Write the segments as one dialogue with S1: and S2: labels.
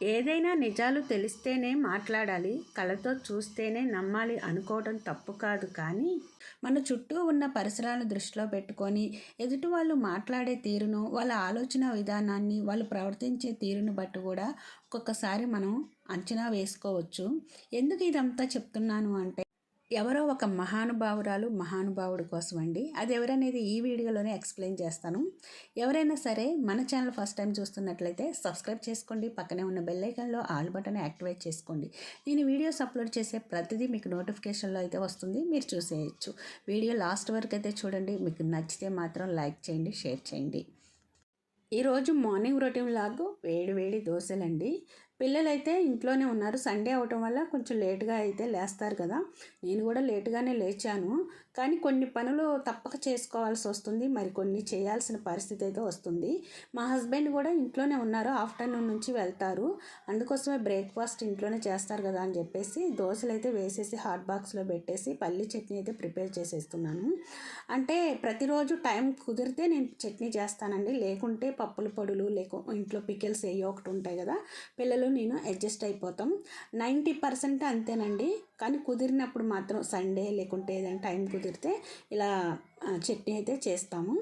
S1: ఏదైనా నిజాలు తెలిస్తేనే మాట్లాడాలి కళతో చూస్తేనే నమ్మాలి అనుకోవడం తప్పు కాదు కానీ మన చుట్టూ ఉన్న పరిసరాలను దృష్టిలో పెట్టుకొని ఎదుటి వాళ్ళు మాట్లాడే తీరును వాళ్ళ ఆలోచన విధానాన్ని వాళ్ళు ప్రవర్తించే తీరును బట్టి కూడా ఒక్కొక్కసారి మనం అంచనా వేసుకోవచ్చు. ఎందుకు ఇదంతా చెప్తున్నాను అంటే ఎవరో ఒక మహానుభావురాలు మహానుభావుడి కోసం అండి అది ఎవరనేది ఈ వీడియోలోనే ఎక్స్ప్లెయిన్ చేస్తాను. ఎవరైనా సరే మన ఛానల్ ఫస్ట్ టైం చూస్తున్నట్లయితే సబ్స్క్రైబ్ చేసుకోండి. పక్కనే ఉన్న బెల్ ఐకాన్లో ఆల్ బటన్ యాక్టివేట్ చేసుకోండి. నేను వీడియోస్ అప్లోడ్ చేసే ప్రతిదీ మీకు నోటిఫికేషన్లో అయితే వస్తుంది. మీరు చూసేయచ్చు. వీడియో లాస్ట్ వరకు అయితే చూడండి. మీకు నచ్చితే మాత్రం లైక్ చేయండి షేర్ చేయండి. ఈరోజు మార్నింగ్ రొటీన్ లాగు వేడి వేడి దోశలండి. పిల్లలైతే ఇంట్లోనే ఉన్నారు. సండే అవటం వల్ల కొంచెం లేట్గా అయితే లేస్తారు కదా. నేను కూడా లేటుగానే లేచాను. కానీ కొన్ని పనులు తప్పక చేసుకోవాల్సి వస్తుంది. మరి కొన్ని చేయాల్సిన పరిస్థితి అయితే వస్తుంది. మా హస్బెండ్ కూడా ఇంట్లోనే ఉన్నారు. ఆఫ్టర్నూన్ నుంచి వెళ్తారు. అందుకోసమే బ్రేక్ఫాస్ట్ ఇంట్లోనే చేస్తారు కదా అని చెప్పేసి దోశలు అయితే వేసేసి హాట్ బాక్స్లో పెట్టేసి పల్లి చట్నీ అయితే ప్రిపేర్ చేసేస్తున్నాను. అంటే ప్రతిరోజు టైం కుదిరితే నేను చట్నీ చేస్తానండి. లేకుంటే పప్పుల పొడులు లేకు ఇంట్లో పికిల్స్ ఏ ఒకటి ఉంటాయి కదా. పిల్లలు నేను అడ్జస్ట్ అయిపోతాం. నైంటీ పర్సెంట్ అంతేనండి. కానీ కుదిరినప్పుడు మాత్రం సండే లేకుంటే ఏదైనా టైం కుదిరితే ఇలా చట్నీ అయితే చేస్తాము.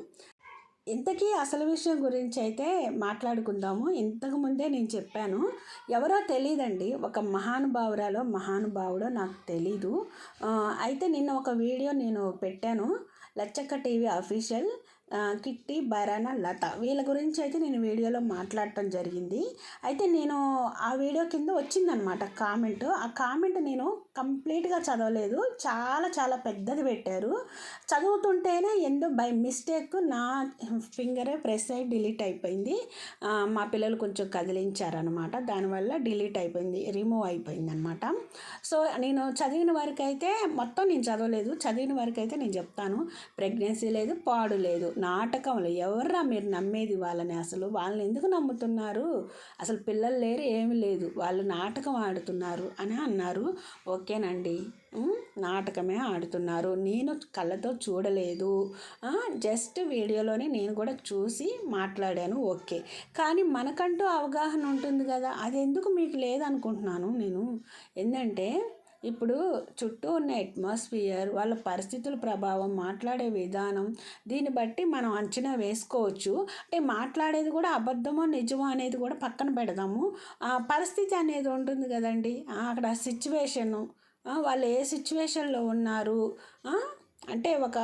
S1: ఇంతకీ అసలు విషయం గురించి అయితే మాట్లాడుకుందాము. ఇంతకు ముందే నేను చెప్పాను ఎవరో తెలియదండి ఒక మహానుభావురాలో మహానుభావుడో నాకు తెలీదు. అయితే నిన్న ఒక వీడియో నేను పెట్టాను. Lachakka TV official. కిట్టి బరానా లత. వీళ్ళ గురించి అయితే నేను వీడియోలో మాట్లాడటం జరిగింది. అయితే నేను ఆ వీడియో కింద వచ్చిందనమాట కామెంట్. ఆ కామెంట్ నేను కంప్లీట్గా చదవలేదు. చాలా చాలా పెద్దది పెట్టారు. చదువుతుంటేనే ఎందో బై మిస్టేక్ నా ఫింగరే ప్రెస్ అయ్యి డిలీట్ అయిపోయింది. మా పిల్లలు కొంచెం కదిలించారనమాట. దానివల్ల డిలీట్ అయిపోయింది రిమూవ్ అయిపోయింది అనమాట సో నేను చదివిన వరకు అయితే మొత్తం నేను చదవలేదు. చదివిన వరకు అయితే నేను చెప్తాను. ప్రెగ్నెన్సీ లేదు పాడు లేదు. నాటకంలో ఎవర్రా మీరు నమ్మేది వాళ్ళని అసలు? వాళ్ళని ఎందుకు నమ్ముతున్నారు? అసలు పిల్లలు లేరు ఏమి లేదు. వాళ్ళు నాటకం ఆడుతున్నారు అని అన్నారు. ఓకేనండి. నాటకమే ఆడుతున్నారు. నేను కళ్ళతో చూడలేదు. జస్ట్ వీడియోలోనే నేను కూడా చూసి మాట్లాడాను. ఓకే. కానీ మనకంటూ అవగాహన ఉంటుంది కదా. అది ఎందుకు మీకు లేదనుకుంటున్నాను నేను? ఏంటంటే ఇప్పుడు చుట్టూ ఉన్న అట్మాస్ఫియర్ వాళ్ళ పరిస్థితుల ప్రభావం మాట్లాడే విధానం దీన్ని బట్టి మనం అంచనా వేసుకోవచ్చు. అంటే మాట్లాడేది కూడా అబద్ధమో నిజమో అనేది కూడా పక్కన పెడదాము. ఆ పరిస్థితి అనేది ఉంటుంది కదండి. అక్కడ సిచ్యువేషను వాళ్ళు ఏ సిచ్యువేషన్లో ఉన్నారు? అంటే ఒక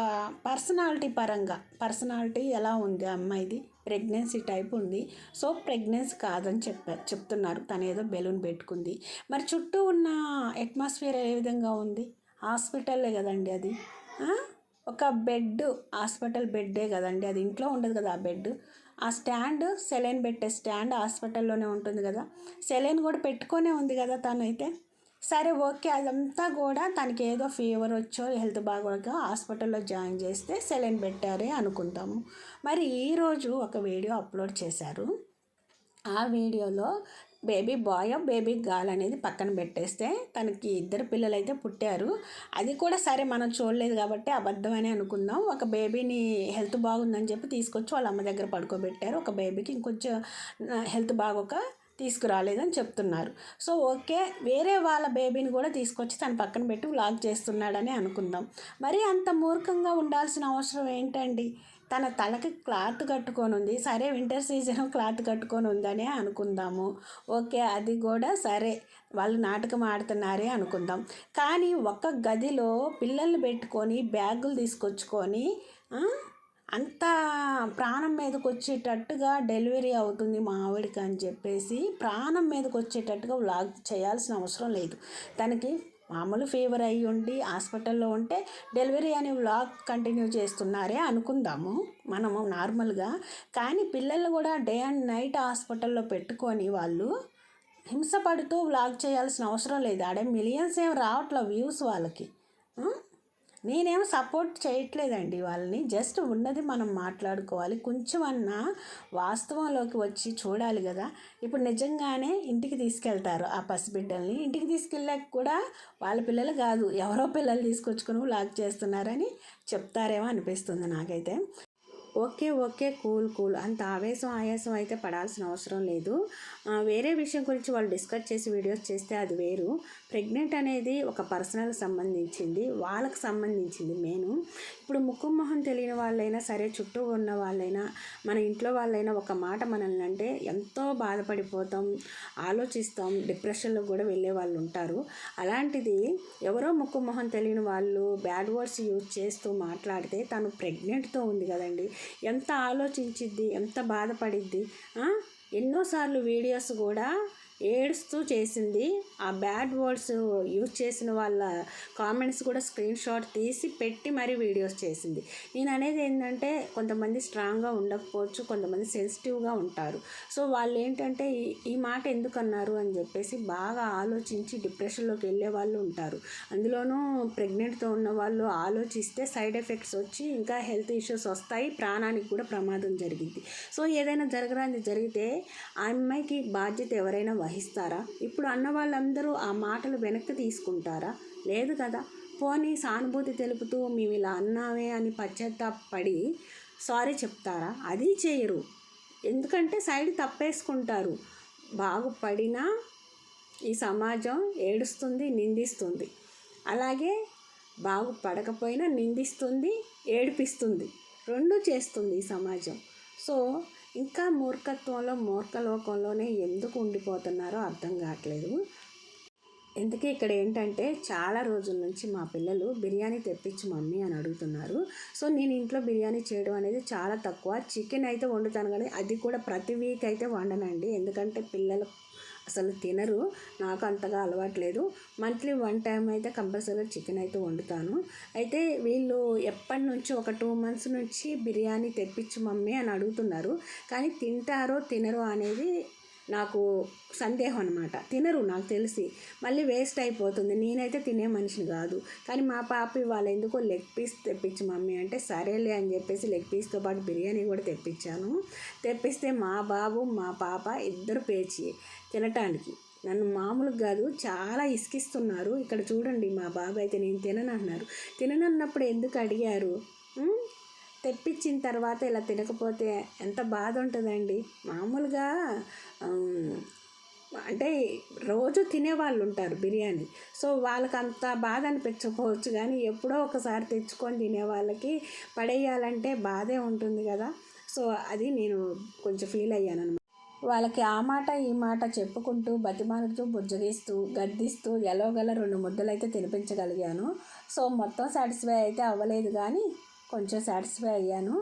S1: పర్సనాలిటీ పరంగా పర్సనాలిటీ ఎలా ఉంది అమ్మాయిది? ప్రెగ్నెన్సీ టైప్ ఉంది. సో ప్రెగ్నెన్సీ కాదని చెప్పారు చెప్తున్నారు. తను ఏదో బెలూన్ పెట్టుకుంది. మరి చుట్టూ ఉన్న అట్మాస్ఫియర్ ఏ విధంగా ఉంది? హాస్పిటల్లే కదండి అది. ఒక బెడ్ హాస్పిటల్ బెడ్డే కదండి. అది ఇంట్లో ఉండదు కదా ఆ బెడ్ ఆ స్టాండ్ సెలైన్ పెట్టే స్టాండ్ హాస్పిటల్లోనే ఉంటుంది కదా. సెలైన్ కూడా పెట్టుకొనే ఉంది కదా తనైతే సరే ఓకే. అదంతా కూడా తనకి ఏదో ఫీవర్ వచ్చో హెల్త్ బాగోక హాస్పిటల్లో జాయిన్ చేస్తే సెలైన్ పెట్టారే అనుకుంటాము. మరి ఈరోజు ఒక వీడియో అప్లోడ్ చేశారు. ఆ వీడియోలో బేబీ బాయ్ బేబీ గాల్ అనేది పక్కన పెట్టేస్తే తనకి ఇద్దరు పిల్లలు అయితే పుట్టారు. అది కూడా సరే మనం చూడలేదు కాబట్టి అబద్ధమని అనుకుందాం. ఒక బేబీని హెల్త్ బాగుందని చెప్పి తీసుకొచ్చి వాళ్ళ అమ్మ దగ్గర పడుకోబెట్టారు. ఒక బేబీకి ఇంకొంచెం హెల్త్ బాగోక తీసుకురాలేదని చెప్తున్నారు. సో ఓకే వేరే వాళ్ళ బేబీని కూడా తీసుకొచ్చి తన పక్కన పెట్టి వ్లాగ్ చేస్తున్నాడని అనుకుందాం. మరి అంత మూర్ఖంగా ఉండాల్సిన అవసరం ఏంటండి? తన తలకి క్లాత్ కట్టుకొని ఉంది. సరే వింటర్ సీజన్ క్లాత్ కట్టుకొని ఉందనే అనుకుందాము. ఓకే అది కూడా సరే. వాళ్ళు నాటకం ఆడుతున్నారే అనుకుందాం. కానీ ఒక్క గదిలో పిల్లల్ని పెట్టుకొని బ్యాగులు తీసుకొచ్చుకొని అంత ప్రాణం మీదకి వచ్చేటట్టుగా డెలివరీ అవుతుంది మా ఆవిడకి అని చెప్పేసి ప్రాణం మీదకి వచ్చేటట్టుగా వ్లాగ్ చేయాల్సిన అవసరం లేదు. తనకి మామూలు ఫీవర్ అయ్యి ఉండి హాస్పిటల్లో ఉంటే డెలివరీ అనే వ్లాగ్ కంటిన్యూ చేస్తున్నారే అనుకుందాము. మనము నార్మల్గా. కానీ పిల్లలు కూడా డే అండ్ నైట్ హాస్పిటల్లో పెట్టుకొని వాళ్ళు హింసపడుతూ వ్లాగ్ చేయాల్సిన అవసరం లేదు. ఆడే మిలియన్స్ ఏం రావట్లే వ్యూస్ వాళ్ళకి. నేనేం సపోర్ట్ చేయట్లేదండి వాళ్ళని. జస్ట్ ఉన్నది మనం మాట్లాడుకోవాలి. కొంచెం అన్నా వాస్తవంలోకి వచ్చి చూడాలి కదా. ఇప్పుడు నిజంగానే ఇంటికి తీసుకెళ్తారు ఆ పసిబిడ్డల్ని. ఇంటికి తీసుకెళ్ళాక కూడా వాళ్ళ పిల్లలు కాదు ఎవరో పిల్లలు తీసుకొచ్చుకుని లాక్ చేస్తున్నారని చెప్తారేమో అనిపిస్తుంది నాకైతే. Okay okay cool cool. అంత ఆవేశం ఆయాసం అయితే పడాల్సిన అవసరం లేదు. వేరే విషయం గురించి వాళ్ళు డిస్కస్ చేసి వీడియోస్ చేస్తే అది వేరు. ప్రెగ్నెంట్ అనేది ఒక పర్సనల్ సంబంధించింది వాళ్ళకి సంబంధించింది మెయిన్. ఇప్పుడు ముక్కు మొహం తెలియని వాళ్ళైనా సరే చుట్టూ ఉన్న వాళ్ళైనా మన ఇంట్లో వాళ్ళైనా ఒక మాట మనల్ని అంటే ఎంతో బాధపడిపోతాం ఆలోచిస్తాం డిప్రెషన్లో కూడా వెళ్ళే వాళ్ళు ఉంటారు. అలాంటిది ఎవరో ముక్కు మొహం తెలియని వాళ్ళు బ్యాడ్ వర్డ్స్ యూజ్ చేస్తూ మాట్లాడితే తను ప్రెగ్నెంట్తో ఉంది కదండి. ఎంత ఆలోచించిద్ది ఎంత బాధపడిద్ది ఎన్నోసార్లు వీడియోస్ కూడా ఏడుస్తూ చేసింది. ఆ బ్యాడ్ వర్డ్స్ యూజ్ చేసిన వాళ్ళ కామెంట్స్ కూడా స్క్రీన్ షాట్ తీసి పెట్టి మరీ వీడియోస్ చేసింది. నేను అనేది ఏంటంటే కొంతమంది స్ట్రాంగ్గా ఉండకపోవచ్చు కొంతమంది సెన్సిటివ్గా ఉంటారు. సో వాళ్ళు ఏంటంటే ఈ ఈ మాట ఎందుకు అన్నారు అని చెప్పేసి బాగా ఆలోచించి డిప్రెషన్లోకి వెళ్ళే వాళ్ళు ఉంటారు. అందులోనూ ప్రెగ్నెంట్తో ఉన్న వాళ్ళు ఆలోచిస్తే సైడ్ ఎఫెక్ట్స్ వచ్చి ఇంకా హెల్త్ ఇష్యూస్ వస్తాయి ప్రాణానికి కూడా ప్రమాదం జరిగింది. సో ఏదైనా జరగరాని జరిగితే ఆ అమ్మాయికి బాధ్యత ఎవరైనా వహిస్తారా ఇప్పుడు అన్న వాళ్ళందరూ ఆ మాటలు వెనక్కి తీసుకుంటారా? లేదు కదా. పోనీ సానుభూతి తెలుపుతూ మేము ఇలా అన్నామే అని పశ్చాత్తాపడి సారీ చెప్తారా? అది చేయరు. ఎందుకంటే సైడ్ తప్పేసుకుంటారు. బాగుపడినా ఈ సమాజం ఏడుస్తుంది నిందిస్తుంది. అలాగే బాగుపడకపోయినా నిందిస్తుంది ఏడిపిస్తుంది. రెండు చేస్తుంది ఈ సమాజం. సో ఇంకా మూర్ఖత్వంలో మూర్ఖలోకంలోనే ఎందుకు ఉండిపోతున్నారో అర్థం కావట్లేదు. ఎందుకే ఇక్కడ ఏంటంటే చాలా రోజుల నుంచి మా పిల్లలు బిర్యానీ తెప్పించు మమ్మీ అని అడుగుతున్నారు. సో నేను ఇంట్లో బిర్యానీ చేయడం అనేది చాలా తక్కువ. చికెన్ అయితే వండుతాను కానీ అది కూడా ప్రతి వీక్ అయితే వండనండి. ఎందుకంటే పిల్లలు అసలు తినరు. నాకు అంతగా అలవాట్లేదు మంత్లీ వన్ టైం అయితే కంపల్సరీగా చికెన్ అయితే వండుతాను. అయితే వీళ్ళు ఎప్పటి నుంచి ఒక టూ మంత్స్ నుంచి బిర్యానీ తెప్పించు మమ్మీ అని అడుగుతున్నారు. కానీ తింటారో తినరో అనేది నాకు సందేహం అనమాట తినరు నాకు తెలిసి. మళ్ళీ వేస్ట్ అయిపోతుంది. నేనైతే తినే మనిషిని కాదు. కానీ మా పాప ఇవాళ ఎందుకో లెగ్ పీస్ తెప్పించి మమ్మీ అంటే సరేలే అని చెప్పేసి లెగ్ పీస్తో పాటు బిర్యానీ కూడా తెప్పించాను. తెప్పిస్తే మా బాబు మా పాప ఇద్దరు పేచి తినటానికి. నన్ను మామూలుగా కాదు చాలా ఇసుకిస్తున్నారు. ఇక్కడ చూడండి మా బాబు అయితే నేను తిననన్నారు తిననన్నప్పుడు ఎందుకు అడిగారు? తెప్పించిన తర్వాత ఇలా తినకపోతే ఎంత బాధ ఉంటుందండి. మామూలుగా అంటే రోజు తినేవాళ్ళు ఉంటారు బిర్యానీ. సో వాళ్ళకి అంత బాధ అనిపించకపోవచ్చు కానీ ఎప్పుడో ఒకసారి తెచ్చుకొని తినే వాళ్ళకి పడేయాలంటే బాధే ఉంటుంది కదా. సో అది నేను కొంచెం ఫీల్ అయ్యాను అనమాట వాళ్ళకి ఆ మాట ఈ మాట చెప్పుకుంటూ బతిమాలుతూ బుజ్జగిస్తూ గద్దిస్తూ ఎలాగల రెండు ముద్దలైతే తినిపించగలిగాను. సో మొత్తం సాటిస్ఫై అయితే అవ్వలేదు కానీ కొంచెం సాటిస్ఫై అయ్యాను.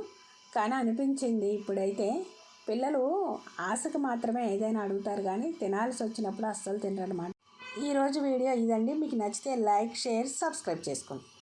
S1: కానీ అనిపించింది ఇప్పుడైతే పిల్లలు ఆశకు మాత్రమే ఏదైనా అడుగుతారు కానీ తినాల్సి వచ్చినప్పుడు అస్సలు తినరనమాట ఈరోజు వీడియో ఇదండి. మీకు నచ్చితే లైక్ షేర్ సబ్స్క్రైబ్ చేసుకోండి.